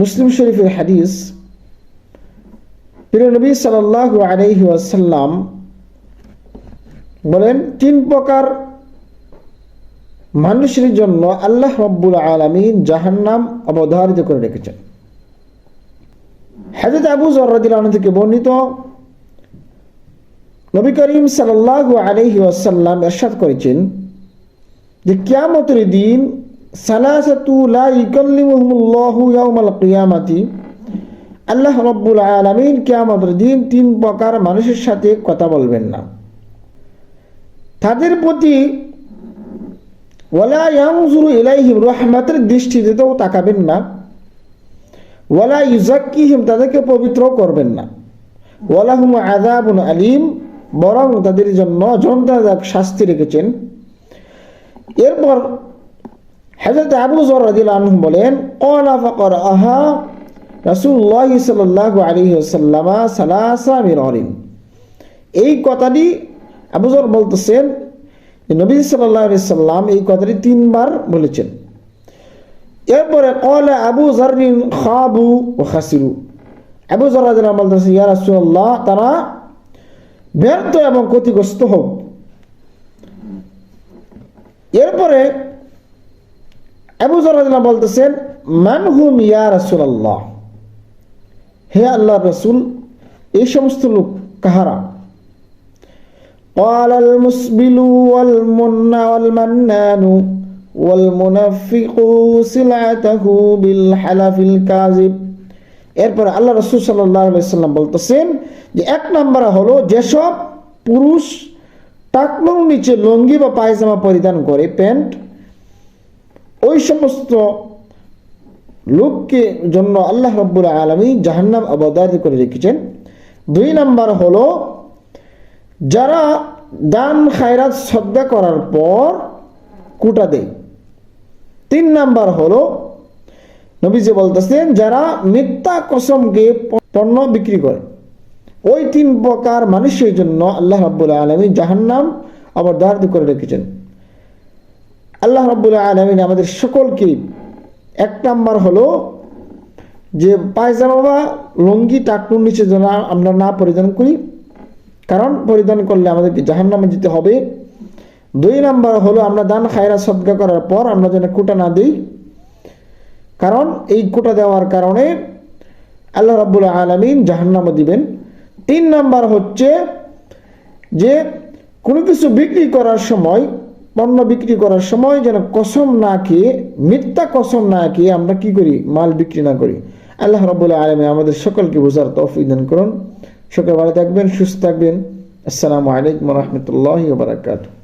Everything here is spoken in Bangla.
মুসলিম শরীফের হাদিস, প্রিয় নবী সাল্লাহ আলাইহি ওয়াসাল্লাম বলেন, তিন প্রকার মানুষের জন্য আল্লাহ রব্বুল আলমিন জাহান্নাম অবধারিত করে রেখেছেন। হাজরত আবু জর্রাদিল থেকে বর্ণিত, নবী করিম সাল্লাহ আলহি ওয়াসাল্লাম এরশাদ করেছেন যে, কিয়ামতের দিন সালাসাতু লা ইকাল্লিমুহুমুল্লাহু ইয়াউমাল কিয়ামাতি। আল্লাহ রব্বুল আলামিন কিয়ামতের দিন তিন প্রকার মানুষের সাথে কথা বলবেন না। তাদের প্রতি ওয়ালা ইয়ানজুরু ইলাইহিম রহমাতের দৃষ্টিতেও তাকাবেন না। ওয়ালা ইউজাক্কিহিম তাদেরকে পবিত্র করবেন না। ওয়ালাহুম আযাবুন আলিম, বরং তাদের জন্য যন্ত্রণাদায়ক শাস্তি রেখেছেন। এরপর হযরত আবু রাদিয়াল্লাহু আনহু বলেন, ক্বালা ফাকার আহা রাসূলুল্লাহ সাল্লাল্লাহু আলাইহি ওয়াসাল্লাম সালাসা মিরারিন এই কথাটি আবু যর বলতেছেন নবী আলাইহি সাল্লাম এই কথাটি তিনবার বলেছেন। এরপরে কলে আবু জারিন খাবু ও খাসিরু। আবু জরাদিন বলতেছে, ইয়া রাসূলুল্লাহ, তারা ব্যর্থ এবং ক্ষতিগ্রস্ত হোক। এরপরে আবু জরাদিন বলতেছেন মান হুম ইয়া রাসূলুল্লাহ হে আল্লাহ রসুল এই সমস্ত লোক কাহারা قال المسبل والمن والمنان والمنفق سلعته بالحلف الكاذب এরপরে আল্লাহ রসুল সাল্লাম বলতেছেন যে এক নম্বর হলো যেসব পুরুষ টাকনোর নিচে লঙ্গি বা পায়জামা পরিধান করে প্যান্ট ওই সমস্ত লোককে জন্য আল্লাহ রব্বুল আলমী জাহান্নাম অবদারিত করে রেখেছেন। দুই নাম্বার হলো, যারা দান, খায়রাত শ্রদ্ধা করার পর কুটা দেয়। তিন নাম্বার হলো, নবীজি বলতেছেন, যারা মিথ্যা কসমকে পণ্য বিক্রি করে, ওই তিন প্রকার মানুষের জন্য আল্লাহ রাব্বুল আলমী জাহান্নাম অবধারিত করে রেখেছেন। আল্লাহ রাব্বুল আলমিন আমাদের সকলকে, এক নাম্বার হলো যে পায়জামা বা লঙ্গি টাকুর নিচে যেন আমরা না পরিধান করি, কারণ পরিধান করলে আমাদেরকে জাহান্নামে যেতে হবে। দুই নাম্বার হলো আমরা দান, খায়রা, সদকা করার পর আমরা যেন কোটা না দিই, কারণ এই কোটা দেওয়ার কারণে আল্লাহ রাব্বুল আলমিন জাহান্নামে দিবেন। তিন নাম্বার হচ্ছে যে কোনো কিছু বিক্রি করার সময় পণ্য বিক্রি করার সময় যেন কসম না খেয়ে, মিথ্যা কসম না খেয়ে আমরা কি করি? মাল বিক্রি না করি। আল্লাহ রবুল্লাহ আলমে আমাদের সকলকে বোঝার তৌফিক দান করুন। সকল ভালো থাকবেন, সুস্থ থাকবেন। আসসালামু আলাইকুম রহমতুল্লাহ বারাকাতু